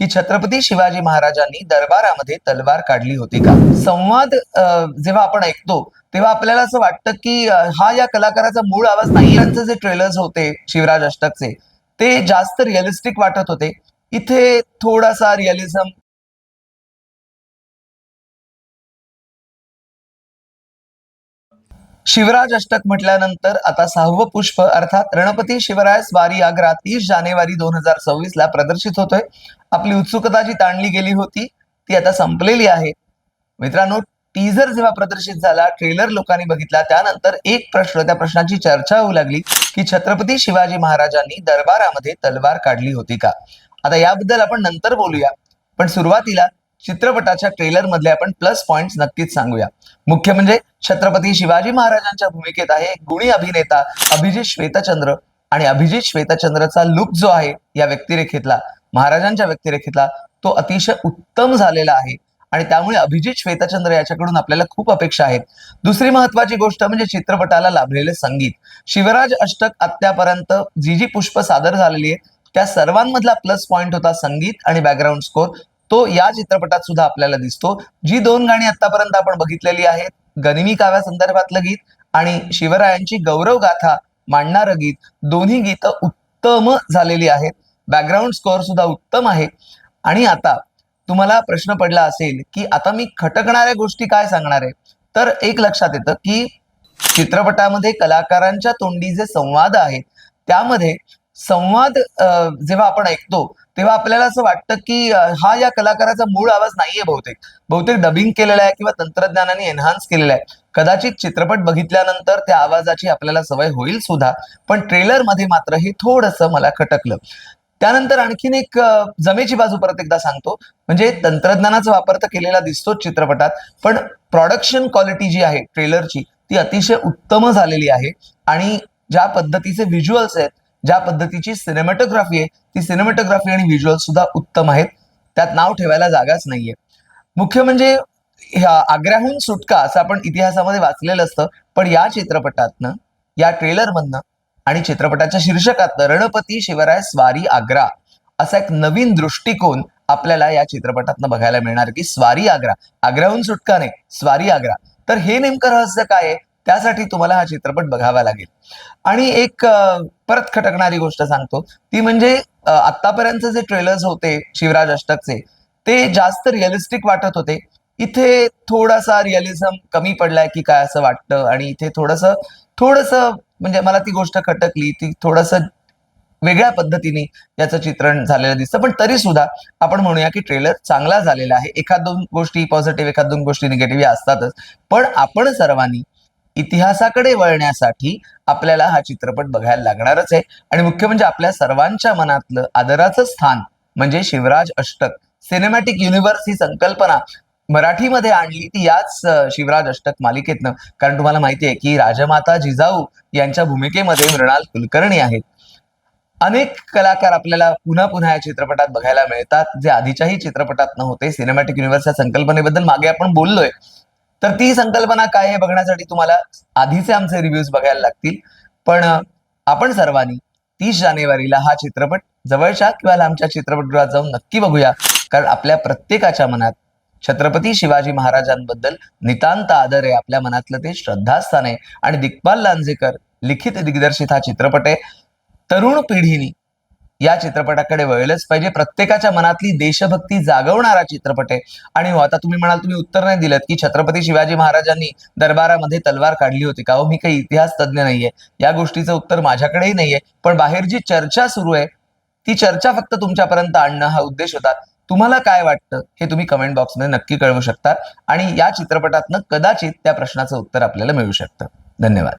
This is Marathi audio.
की छत्रपती शिवाजी महाराजांनी दरबारामध्ये तलवार काढली होती का? संवाद जेव्हा आपण ऐकतो तेव्हा आपल्याला असं वाटतं की हा या कलाकाराचा मूळ आवाज नाही यांचे जे ट्रेलर्स होते शिवराज अष्टकचे ते जास्त रिअलिस्टिक वाटत होते. इथे थोडासा रिअलिझम शिवराज अष्टक म्हटल्यानंतर आता सहावं पुष्प अर्थात रणपती शिवराय स्वारी आग्रा तीस जानेवारी दोन हजार सव्वीस ला प्रदर्शित होतोय. आपली उत्सुकता जी ताणली गेली होती ती आता संपलेली आहे. मित्रांनो टीझर जेव्हा प्रदर्शित झाला ट्रेलर लोकांनी बघितला त्यानंतर एक प्रश्न त्या प्रश्नाची चर्चा होऊ लागली की छत्रपती शिवाजी महाराजांनी दरबारामध्ये तलवार काढली होती का? आता याबद्दल आपण नंतर बोलूया. पण सुरुवातीला चित्रपटाच्या ट्रेलर मधले आपण प्लस पॉइंट नक्कीच सांगूया. मुख्य म्हणजे छत्रपती शिवाजी महाराजांच्या भूमिकेत आहे गुणी अभिनेता अभिजित श्वेतचंद्र. आणि अभिजित श्वेतचंद्रचा लुक जो आहे या व्यक्तिरेखेतला महाराजांच्या व्यक्तिरेखेतला तो अतिशय उत्तम झालेला आहे. आणि त्यामुळे अभिजित श्वेतचंद्र याच्याकडून आपल्याला खूप अपेक्षा आहेत. दुसरी महत्वाची गोष्ट म्हणजे चित्रपटाला लाभलेले संगीत. शिवराज अष्टक आत्तापर्यंत जी जी पुष्प सादर झालेली आहे त्या सर्वांमधला प्लस पॉइंट होता संगीत आणि बॅकग्राऊंड स्कोर तो या चित्रपटात सुद्धा आपल्याला दिसतो. जी दोन गाणी आतापर्यंत आपण बघितलेली आहेत गनिमी काव्या संदर्भातलं गीत आणि शिवरायांची गौरव गाथा मांडणारं गीत दोन्ही गीतं उत्तम झालेली आहेत. बॅकग्राऊंड स्कोअर सुद्धा उत्तम आहे. आणि आता तुम्हाला प्रश्न पडला असेल की आता मी खटकणाऱ्या गोष्टी काय सांगणार आहे? तर एक लक्षात येतं की चित्रपटामध्ये कलाकारांच्या तोंडी जे संवाद आहेत त्यामध्ये संवाद जेव्हा आपण ऐकतो तेव्हा आपल्याला असं वाटतं की हा या कलाकाराचा मूळ आवाज नाहीये बहुतेक. बहुतेक डबिंग केलेला आहे किंवा तंत्रज्ञानाने एन्हान्स केलेला आहे. कदाचित चित्रपट बघितल्यानंतर त्या आवाजाची आपल्याला सवय होईल सुद्धा पण ट्रेलरमध्ये मात्र हे थोडंसं मला खटकलं. त्यानंतर आणखीन एक जमेची बाजू परत एकदा सांगतो. म्हणजे तंत्रज्ञानाचा वापर तर केलेला दिसतोच चित्रपटात पण प्रॉडक्शन क्वालिटी जी आहे ट्रेलरची ती अतिशय उत्तम झालेली आहे. आणि ज्या पद्धतीचे व्हिज्युअल्स आहेत ज्या पद्धतीची सिनेमॅटोग्राफी आहे ती सिनेमॅटोग्राफी आणि व्हिज्युअल सुद्धा उत्तम आहेत. त्यात नाव ठेवायला जागाच नाहीये. मुख्य म्हणजे ह्या आग्र्याहून सुटका असं आपण इतिहासामध्ये वाचलेलं असतं पण या चित्रपटातनं या ट्रेलरमधनं आणि चित्रपटाच्या शीर्षकातनं रणपती शिवराय स्वारी आग्रा असा एक नवीन दृष्टिकोन आपल्याला या चित्रपटातनं बघायला मिळणार की स्वारी आग्रा. आग्र्याहून सुटका नाही स्वारी आग्रा. तर हे नेमकं रहस्य काय आहे? त्यासाठी तुम्हाला हा चित्रपट बघावा लागेल. आणि एक परत खटकणारी गोष्ट सांगतो. ती म्हणजे आतापर्यंत जे ट्रेलर्स होते शिवराज अष्टकचे ते जास्त रिअलिस्टिक वाटत होते. इथे थोडासा रिअलिझम कमी पडलाय की काय असं वाटतं आणि इथे थोडस थोडस म्हणजे मला ती गोष्ट खटकली ती थोडस वेगळ्या पद्धतीने याचं चित्रण झालेलं दिसतं. पण तरी सुद्धा आपण म्हणूया की ट्रेलर चांगला झालेला आहे. एखाद दोन गोष्टी पॉझिटिव्ह एखाद दोन गोष्टी निगेटिव्ह असतातच. पण आपण सर्वांनी इतिहासाकडे वळण्यासाठी आपल्याला हा चित्रपट बघायला लागणारच आहे. आणि मुख्य म्हणजे आपल्या सर्वांच्या मनातलं आदराचं स्थान म्हणजे शिवराज अष्टक. सिनेमॅटिक युनिव्हर्स ही संकल्पना मराठीमध्ये आणली ती याच शिवराज अष्टक मालिकेतनं. कारण तुम्हाला माहिती आहे की राजमाता जिजाऊ यांच्या भूमिकेमध्ये मृणाल कुलकर्णी आहेत. अनेक कलाकार आपल्याला पुन्हा पुन्हा या चित्रपटात बघायला मिळतात. जे आधीच्याही चित्रपटात नव्हते. सिनेमॅटिक युनिव्हर्स या संकल्पनेबद्दल मागे आपण बोललोय. तर ती संकल्पना काय आहे बघण्यासाठी तुम्हाला आधीचे आमचे रिव्ह्यूज बघायला लागतील. पण आपण सर्वांनी तीस जानेवारीला हा चित्रपट जवळच्या किंवा लांबच्या चित्रपटगृहात जाऊन नक्की बघूया. कारण आपल्या प्रत्येकाच्या मनात छत्रपती शिवाजी महाराजांबद्दल नितांत आदर आहे. आपल्या मनातलं ते श्रद्धास्थान आहे. आणि दिग्पाल लांजेकर लिखित दिग्दर्शित हा चित्रपट आहे. तरुण पिढीनी या चित्रपटाकडे वळलंच पाहिजे. प्रत्येकाच्या मनातली देशभक्ती जागवणारा चित्रपट आहे. आणि हो आता तुम्ही म्हणाल तुम्ही उत्तर नाही दिलं की छत्रपती शिवाजी महाराजांनी दरबारामध्ये तलवार काढली होती का? हो मी काही इतिहास तज्ज्ञ नाहीये. या गोष्टीचं उत्तर माझ्याकडेही नाहीये. पण बाहेर जी चर्चा सुरू आहे ती चर्चा फक्त तुमच्यापर्यंत आणणं हा उद्देश होता. तुम्हाला काय वाटतं हे तुम्ही कमेंट बॉक्समध्ये नक्की कळवू शकता. आणि या चित्रपटातनं कदाचित त्या प्रश्नाचं उत्तर आपल्याला मिळू शकतं. धन्यवाद.